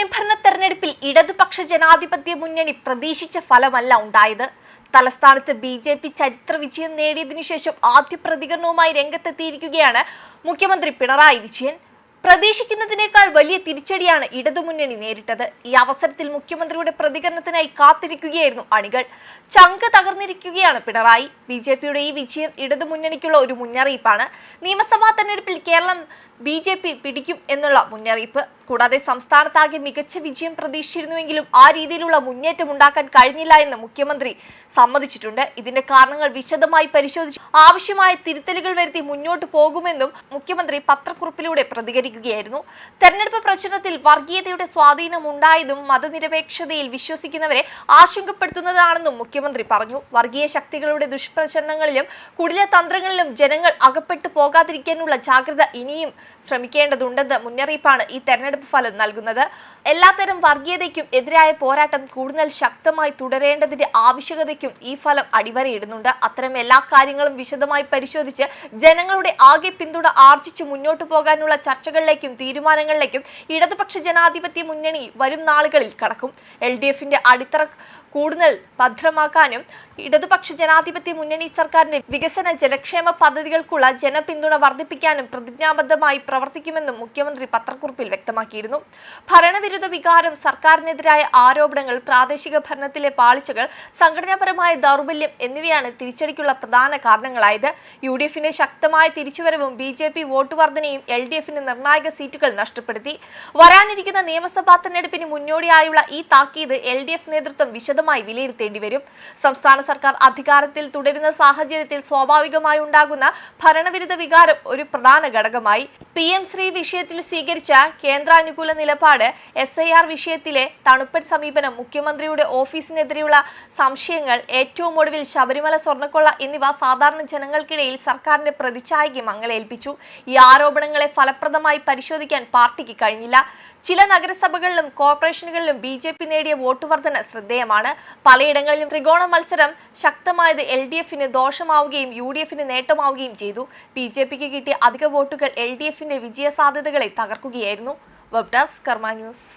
സ്വയംഭരണ തെരഞ്ഞെടുപ്പിൽ ഇടതുപക്ഷ ജനാധിപത്യ മുന്നണി പ്രതീക്ഷിച്ച ഫലമല്ല ഉണ്ടായത്. തലസ്ഥാനത്ത് ബി ജെ പി ചരിത്ര വിജയം നേടിയതിനു ശേഷം ആദ്യ പ്രതികരണവുമായി രംഗത്തെത്തിയിരിക്കുകയാണ് മുഖ്യമന്ത്രി പിണറായി വിജയൻ. പ്രതീക്ഷിക്കുന്നതിനേക്കാൾ വലിയ തിരിച്ചടിയാണ് ഇടതുമുന്നണി നേരിട്ടത്. ഈ അവസരത്തിൽ മുഖ്യമന്ത്രിയുടെ പ്രതികരണത്തിനായി കാത്തിരിക്കുകയായിരുന്നു അണികൾ. ചങ്ക് തകർന്നിരിക്കുകയാണ് പിണറായി. ബി ജെ പിയുടെ ഈ വിജയം ഇടതുമുന്നണിക്കുള്ള ഒരു മുന്നറിയിപ്പാണ്. നിയമസഭാ തെരഞ്ഞെടുപ്പിൽ കേരളം ബി ജെ പി പിടിക്കും എന്നുള്ള മുന്നറിയിപ്പ്. കൂടാതെ സംസ്ഥാനത്താകെ മികച്ച വിജയം പ്രതീക്ഷിച്ചിരുന്നുവെങ്കിലും ആ രീതിയിലുള്ള മുന്നേറ്റം ഉണ്ടാക്കാൻ കഴിഞ്ഞില്ല എന്ന് മുഖ്യമന്ത്രി സമ്മതിച്ചിട്ടുണ്ട്. ഇതിന്റെ കാരണങ്ങൾ വിശദമായി പരിശോധിച്ച് ആവശ്യമായ തിരുത്തലുകൾ വരുത്തി മുന്നോട്ട് പോകുമെന്നും മുഖ്യമന്ത്രി പത്രക്കുറിപ്പിലൂടെ പ്രതികരിക്കുകയായിരുന്നു. തെരഞ്ഞെടുപ്പ് പ്രചരണത്തിൽ വർഗീയതയുടെ സ്വാധീനം ഉണ്ടായതും മതനിരപേക്ഷതയിൽ വിശ്വസിക്കുന്നവരെ ആശങ്കപ്പെടുത്തുന്നതാണെന്നും മുഖ്യമന്ത്രി പറഞ്ഞു. വർഗീയ ശക്തികളുടെ ദുഷ്പ്രചരണങ്ങളിലും കുടില തന്ത്രങ്ങളിലും ജനങ്ങൾ അകപ്പെട്ടു പോകാതിരിക്കാനുള്ള ജാഗ്രത ഇനിയും ശ്രമിക്കേണ്ടതുണ്ടെന്ന് മുന്നറിയിപ്പാണ് ഈ തെരഞ്ഞെടുപ്പ് ഫലം നൽകുന്നത്. എല്ലാത്തരം വർഗീയതയ്ക്കും എതിരായ പോരാട്ടം കൂടുതൽ ശക്തമായി തുടരേണ്ടതിന്റെ ആവശ്യകതയ്ക്കും ഈ ഫലം അടിവരയിടുന്നുണ്ട്. അത്തരം എല്ലാ കാര്യങ്ങളും വിശദമായി പരിശോധിച്ച് ജനങ്ങളുടെ ആകെ പിന്തുണ ആർജിച്ചു മുന്നോട്ടു പോകാനുള്ള ചർച്ചകളിലേക്കും തീരുമാനങ്ങളിലേക്കും ഇടതുപക്ഷ ജനാധിപത്യ മുന്നണി വരും നാളുകളിൽ കടക്കും. എൽ ഡി എഫിന്റെ അടിത്തറ കൂടുതൽ ഭദ്രമാക്കാനും ഇടതുപക്ഷ ജനാധിപത്യ മുന്നണി സർക്കാരിന്റെ വികസന ജലക്ഷേമ പദ്ധതികൾക്കുള്ള ജനപിന്തുണ വർദ്ധിപ്പിക്കാനും പ്രതിജ്ഞാബദ്ധമായി പ്രവർത്തിക്കുമെന്നും മുഖ്യമന്ത്രി പത്രക്കുറിപ്പിൽ വ്യക്തമാക്കിയിരുന്നു ഭരണവിരുദ്ധ വികാരം സർക്കാരിനെതിരായ ആരോപണങ്ങൾ പ്രാദേശിക ഭരണത്തിലെ പാളിച്ചകൾ സംഘടനാപരമായ ദൗർബല്യം എന്നിവയാണ് തിരിച്ചടിക്കുള്ള പ്രധാന കാരണങ്ങളായത്. യു ഡി എഫിന്റെ ശക്തമായ തിരിച്ചുവരവും ബി ജെ പി വോട്ട് വർധനയും എൽ ഡി എഫിന് നിർണായക സീറ്റുകൾ നഷ്ടപ്പെടുത്തി. വരാനിരിക്കുന്ന നിയമസഭാ തെരഞ്ഞെടുപ്പിന് മുന്നോടിയായുള്ള ഈ താക്കീത് എൽ ഡി എഫ് നേതൃത്വം വിശദമായി വിലയിരുത്തേണ്ടി വരും. സംസ്ഥാന സർക്കാർ അധികാരത്തിൽ തുടരുന്ന സാഹചര്യത്തിൽ സ്വാഭാവികമായി ഉണ്ടാകുന്ന ഭരണവിരുദ്ധ വികാരം ഒരു പ്രധാന ഘടകമായി. പി എം ശ്രീ വിഷയത്തിൽ സ്വീകരിച്ച കേന്ദ്രാനുകൂല നിലപാട് എസ് ഐ ആർ വിഷയത്തിലെ തണുപ്പൻ സമീപനം മുഖ്യമന്ത്രിയുടെ ഓഫീസിനെതിരെയുള്ള സംശയങ്ങൾ ഏറ്റവും ഒടുവിൽ ശബരിമല സ്വർണക്കൊള്ള എന്നിവ സാധാരണ ജനങ്ങൾക്കിടയിൽ സർക്കാരിന്റെ പ്രതിച്ഛായയ്ക്ക് മങ്ങലേൽപ്പിച്ചു. ഈ ആരോപണങ്ങളെ ഫലപ്രദമായി പരിശോധിക്കാൻ പാർട്ടിക്ക് കഴിഞ്ഞില്ല. ചില നഗരസഭകളിലും കോർപ്പറേഷനുകളിലും ബി ജെ പി നേടിയ വോട്ട് വർധന ശ്രദ്ധേയമാണ്. പലയിടങ്ങളിലും ത്രികോണ മത്സരം ശക്തമായത് എൽ ഡി എഫിന് ദോഷമാവുകയും യു ഡി എഫിന് നേട്ടമാവുകയും ചെയ്തു. ബി ജെ പിക്ക് കിട്ടിയ അധിക വോട്ടുകൾ എൽ ഡി എഫിന്റെ വിജയ സാധ്യതകളെ തകർക്കുകയായിരുന്നു. Web desk Karma news.